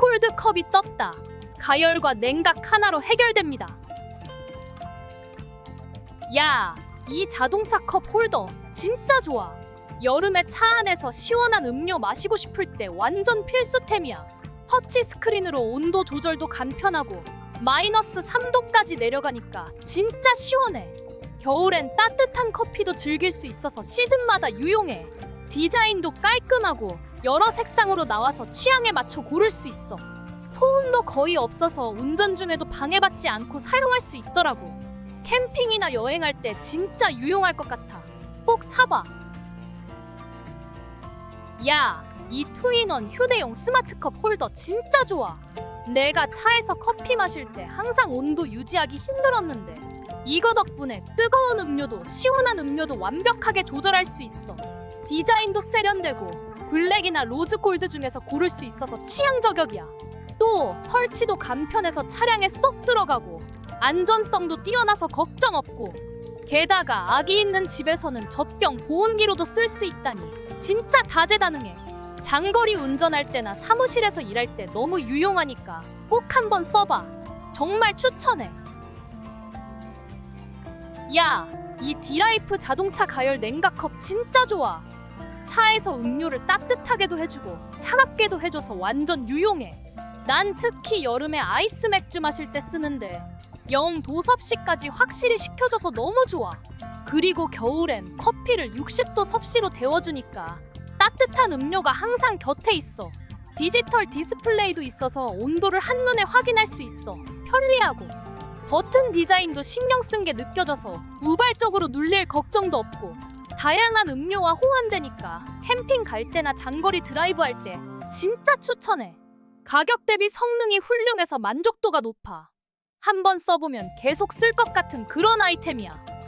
아이스콜드 컵이 떴다. 가열과 냉각 하나로 해결됩니다. 야, 이 자동차 컵 홀더 진짜 좋아. 여름에 차 안에서 시원한 음료 마시고 싶을 때 완전 필수템이야. 터치 스크린으로 온도 조절도 간편하고 마이너스 3도까지 내려가니까 진짜 시원해. 겨울엔 따뜻한 커피도 즐길 수 있어서 시즌마다 유용해. 디자인도 깔끔하고 여러 색상으로 나와서 취향에 맞춰 고를 수 있어. 소음도 거의 없어서 운전 중에도 방해받지 않고 사용할 수 있더라고. 캠핑이나 여행할 때 진짜 유용할 것 같아. 꼭 사봐. 야, 이 투인원 휴대용 스마트컵 홀더 진짜 좋아. 내가 차에서 커피 마실 때 항상 온도 유지하기 힘들었는데 이거 덕분에 뜨거운 음료도 시원한 음료도 완벽하게 조절할 수 있어. 디자인도 세련되고 블랙이나 로즈 골드 중에서 고를 수 있어서 취향 저격이야. 또 설치도 간편해서 차량에 쏙 들어가고 안전성도 뛰어나서 걱정 없고 게다가 아기 있는 집에서는 젖병 보온기로도 쓸 수 있다니 진짜 다재다능해. 장거리 운전할 때나 사무실에서 일할 때 너무 유용하니까 꼭 한번 써봐. 정말 추천해. 야, 이 디라이프 자동차 가열 냉각컵 진짜 좋아. 차에서 음료를 따뜻하게도 해주고 차갑게도 해줘서 완전 유용해. 난 특히 여름에 아이스 맥주 마실 때 쓰는데 영 도섭씨까지 확실히 식혀줘서 너무 좋아. 그리고 겨울엔 커피를 60도 섭씨로 데워주니까 따뜻한 음료가 항상 곁에 있어. 디지털 디스플레이도 있어서 온도를 한눈에 확인할 수 있어. 편리하고. 버튼 디자인도 신경 쓴 게 느껴져서 우발적으로 눌릴 걱정도 없고 다양한 음료와 호환되니까 캠핑 갈 때나 장거리 드라이브 할 때 진짜 추천해. 가격 대비 성능이 훌륭해서 만족도가 높아. 한번 써보면 계속 쓸 것 같은 그런 아이템이야.